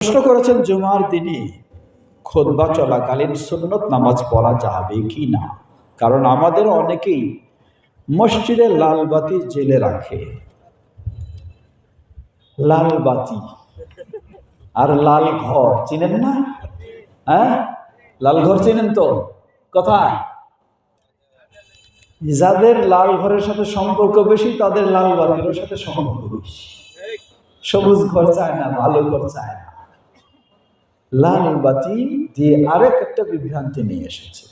প্রশ্ন করেছেন, জুমার দিনে খোদবা চলাকালীন সুন্নত নামাজ পড়া যাবে কি না? কারণ আমাদের অনেকেই মসজিদে লাল বাতি জেলে রাখে। লাল বাতি আর লাল ঘর, চিনেন না? হ্যাঁ? লাল ঘর চিনেন তো? কোথায়? যাদের লাল ঘরের সাথে সম্পর্ক বেশি, তাদের লাল বাতির সাথে সম্পর্ক বেশি। সবুজ ঘর চায় না, ভালো ঘর চায় না। লাল বাতি দিয়ে আরেক একটা বিভ্রান্তি নিয়ে এসেছে।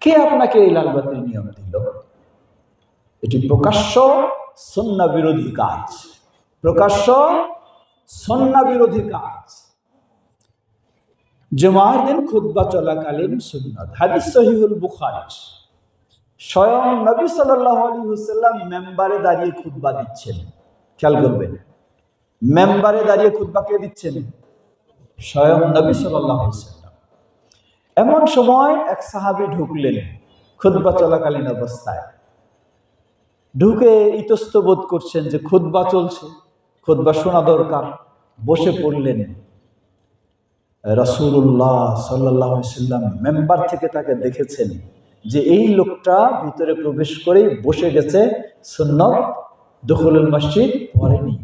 কে আপনাকে এই লাল বাতির নিয়ম দিল? এটি প্রকাশ্য সন্না বিরোধী কাজ। প্রকাশ্য সন্না বিরোধী কাজ। জুমার দিন খুদ্া চলাকালীন সুন্নাত। হাদিস সহিহুল বুখারী। স্বয়ং নবী সাল্লাহ হুসাল্লাম মেম্বারে দাঁড়িয়ে খুদ্া দিচ্ছেন। খেয়াল করবেন। মেম্বারে দাঁড়িয়ে খুদ্া কে দিচ্ছেন? স্বয়ং নবী সাল্লাহ এমন সময় এক সাহাবি ঢুকলেন খুদ্া চলাকালীন অবস্থায়। ঢুকে ইতস্ত বোধ করছেন যে খুদ্া চলছে খুদ্া শোনা দরকার। বসে পড়লেন। রাসুল্লাহ সাল্লাহ সাল্লাম মেম্বার থেকে তাকে দেখেছেন যে এই লোকটা ভিতরে প্রবেশ করেই বসে গেছে, সুন্নত দখলুল মসজিদ পড়েনি।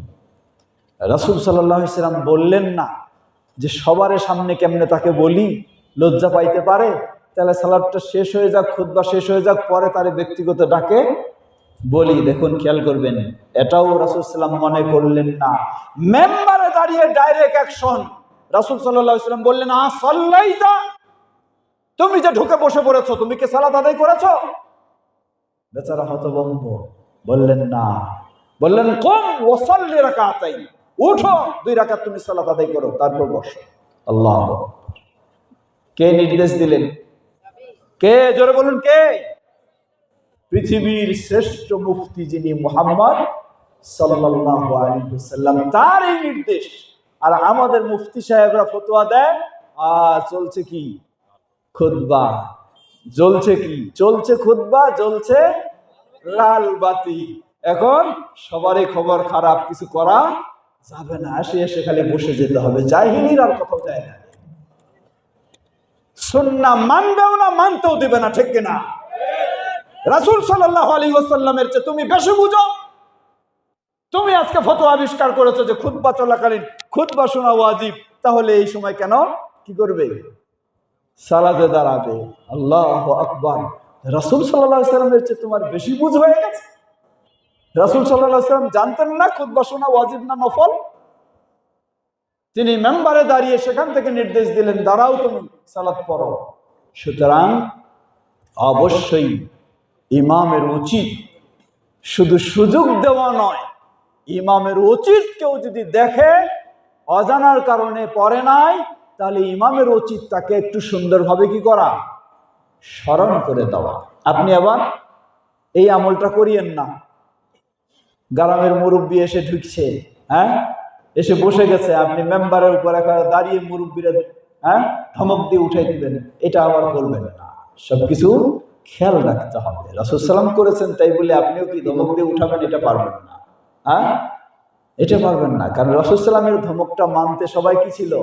রাসুল সাল্লাহ সাল্লাম বললেন, না যে সবার সামনে কেমনে তাকে বলি, লজ্জা পাইতে পারে, তাহলে সালাদটা শেষ হয়ে যাক খুদ্া শেষ হয়ে যাক, পরে তার ব্যক্তিগত ডাকে বলি, দেখুন, খেয়াল করবেন, এটাও রাসুল সাল্লাম মনে করলেন না। মেম্বারে দাঁড়িয়ে ডাইরেক্ট অ্যাকশন রাসুল সাল্লাম বললেন, আ তুমি যে ঢুকে বসে পড়েছ, তুমি কি সালাদ আদায় করেছ? বেচারা হতবম্ব বললেন, না। বললেন, কম ওসল্লি রাকাতাই উঠো দুই রাকাত তুমি সালাত আদায় করো, তারপর বসো। আল্লাহ কে নির্দেশ দিলেন? কে? জোরে বলুন, কে? পৃথিবীর শ্রেষ্ঠ মুফতি যিনি মুহাম্মদ আলাইহি তার এই নির্দেশ। আর আমাদের মুফতি সাহেবরা ফতোয়া দেয় আর চলছে কি? খুতবা। জ্বলছে কি? চলছে খুতবা, জ্বলছে লাল বাতি। এখন সবারই খবর খারাপ, কিছু করা যাবে না আসে এসে খালি বসে যেতে হবে। জাহিনীর আর কোথাও যায় না। সন্না মানবেও না, মানতেও দিবে না, ঠিক কিনা? রাসুল সাল্লাহ আলী ওসাল্লামের চেয়ে তুমি বেশি বুঝো। তুমি আজকে ফটো আবিষ্কার করেছ যে খুদ্া চলাকালীন খুদ্া শোনা ওয়াজিব। তাহলে এই সময় কেন? কি করবে? সালাদে দাঁড়াবে। আল্লাহ আকবর। রাসুল সাল্লাহ সাল্লামের চেয়ে তোমার বেশি বুঝ হয়ে গেছে। রাসুল সাল্লাম জানতেন না খুদ্া শোনা ওয়াজিব না নফল। তিনি মেম্বারে দাঁড়িয়ে সেখান থেকে নির্দেশ দিলেন, দাঁড়াও তুমি সালাদ পড়ো। সুতরাং অবশ্যই ইমামের উচিত শুধু সুযোগ দেওয়া নয়, ইমামের উচিত কেউ যদি দেখে, অজানার কারণে পড়ে নাই, তাহলে ইমামের উচিত তাকে একটু সুন্দরভাবে কি করা? স্মরণ করে দেওয়া। আপনি আবার এই আমলটা করিয়েন না। গ্রামের মুরব্বী এসে ঢুকছে হ্যাঁ? এসে বসে গেছে, আপনি মেম্বারের উপর একবার দাঁড়িয়ে মুরব্বীরা হ্যাঁ? ধমক দিয়ে উঠাই দিবেন, এটা আবার করবেন না। সবকিছু খেয়াল রাখতে হবে। রাসুসাল্লাম করেছেন তাই বলে আপনিও কি ধমক দিয়ে উঠাবেন, এটা পারবেন না হ্যাঁ? এটা পারবেন না, কারণ রসুসাল্লামের ধমকটা মানতে সবাই কি ছিল?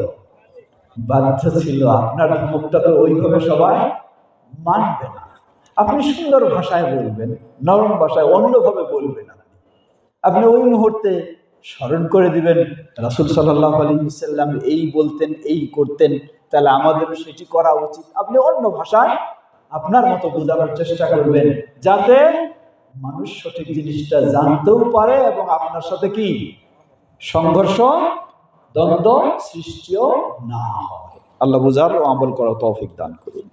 বাধ্য ছিল। আপনার ধমকটা তো ওইভাবে সবাই মানবে না। আপনি সুন্দর ভাষায় বলবেন, নরম ভাষায়, অন্যভাবে বলবেন আপনি আপনি ওই মুহূর্তে স্মরণ করে দিবেন, রাসুল সাল্লাহ আলী সাল্লাম এই বলতেন, এই করতেন, তাহলে আমাদেরও সেটি করা উচিত। আপনি অন্য ভাষায় আপনার মতো বোঝানোর চেষ্টা করবেন, যাতে মানুষ সঠিক জিনিসটা জানতেও পারে এবং আপনার সাথে কি? সংঘর্ষ, দ্বন্দ্ব সৃষ্টিও না হয়। আল্লাহ বুঝার ও আমল করা তৌফিক দান করুন।